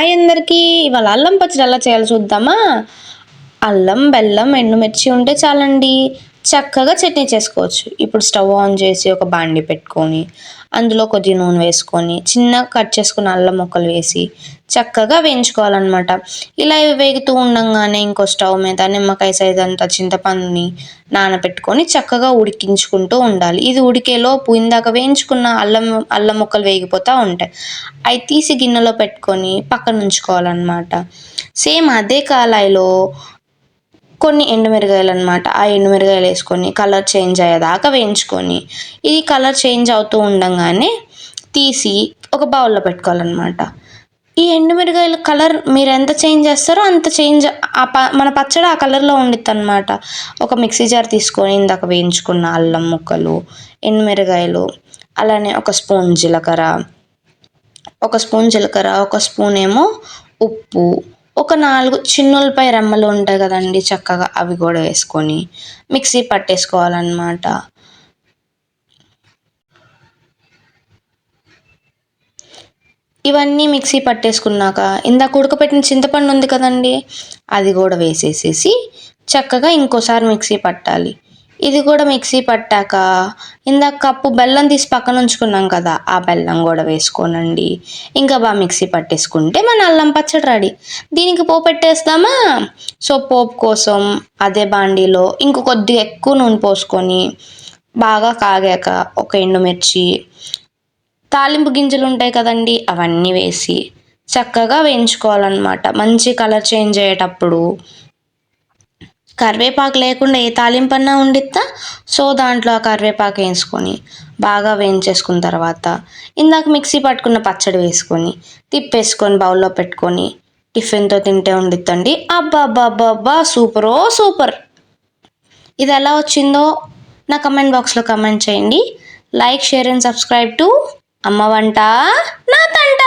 Hi అందరికీ. ఇవాళ అల్లం పచ్చడి ఎలా చేయాలో చూద్దామా? అల్లం బెల్లం ఎండుమిర్చి ఉంటే చాలండి. చక్కగా చట్నీ చేసుకోవచ్చు. ఇప్పుడు స్టవ్ ఆన్ చేసి ఒక బాండి పెట్టుకొని అందులో కొద్ది నూనె వేసుకొని చిన్న కట్ చేసుకున్న అల్లం ముక్కలు వేసి చక్కగా వేయించుకోవాలన్నమాట. ఇలా వేగుతూ ఉండగానే ఇంకో స్టవ్ మీద నిమ్మకాయ సైజ్ అంత చింతపండుని నానబెట్టుకొని చక్కగా ఉడికించుకుంటూ ఉండాలి. ఇది ఉడికేలోపు ఇందాక వేయించుకున్న అల్లం అల్లం ముక్కలు వేగిపోతూ ఉంటాయి. అవి తీసి గిన్నెలో పెట్టుకొని పక్కన ఉంచుకోవాలన్నమాట. సేమ్ అదే కాలాయిలో కొన్ని ఎండుమిరగాయలు అనమాట ఆ ఎండుమిరగాయలు వేసుకొని కలర్ చేంజ్ అయ్యేదాకా వేయించుకొని ఇది కలర్ చేంజ్ అవుతూ ఉండగానే తీసి ఒక బౌల్లో పెట్టుకోవాలన్నమాట ఈ ఎండుమిరగాయల కలర్ మీరు ఎంత చేంజ్ చేస్తారో అంత చేంజ్ ఆ ప మన పచ్చడి ఆ కలర్లో ఉండిద్ది అనమాట ఒక మిక్సీ జార్ తీసుకొని ఇందాక వేయించుకున్న అల్లం ముక్కలు ఎండుమిరగాయలు అలానే ఒక స్పూన్ జీలకర్ర ఒక స్పూన్ జీలకర్ర ఒక స్పూన్ ఏమో ఉప్పు ఒక నాలుగు చిన్నులపై రెమ్మలు ఉంటాయి కదండి చక్కగా. అవి కూడా వేసుకొని మిక్సీ పట్టేసుకోవాలన్నమాట. ఇవన్నీ మిక్సీ పట్టేసుకున్నాక ఇందాక ఉడకపెట్టిన చింతపండు ఉంది కదండి అది కూడా వేసేసేసి చక్కగా ఇంకోసారి మిక్సీ పట్టాలి. ఇది కూడా మిక్సీ పట్టాక ఇందాక కప్పు బెల్లం తీసి పక్కన ఉంచుకున్నాం కదా ఆ బెల్లం కూడా వేసుకోనండి. ఇంకా బాగా మిక్సీ పట్టేసుకుంటే మన అల్లం పచ్చడి రెడీ. దీనికి పోపు పెట్టేస్తామా? సో పోపు కోసం అదే బాండీలో ఇంకో కొద్దిగా ఎక్కువ నూనె పోసుకొని బాగా కాగాక ఒక ఎండుమిర్చి తాలింపు గింజలు ఉంటాయి కదండి అవన్నీ వేసి చక్కగా వేయించుకోవాలన్నమాట. మంచి కలర్ చేంజ్ అయ్యేటప్పుడు కరివేపాకు లేకుండా ఏ తాలింపన్నా ఉండిద్దా? సో దాంట్లో ఆ కరివేపాకు వేసుకొని బాగా వేయించేసుకున్న తర్వాత ఇందాక మిక్సీ పట్టుకున్న పచ్చడి వేసుకొని తిప్పేసుకొని బౌల్లో పెట్టుకొని టిఫిన్తో తింటే ఉండిద్దండి. అబ్బా అబ్బా అబ్బా అబ్బా సూపరో సూపర్! ఇది ఎలా వచ్చిందో నా కమెంట్ బాక్స్లో కమెంట్ చేయండి. Like share and subscribe to అమ్మ వంట నా తంట!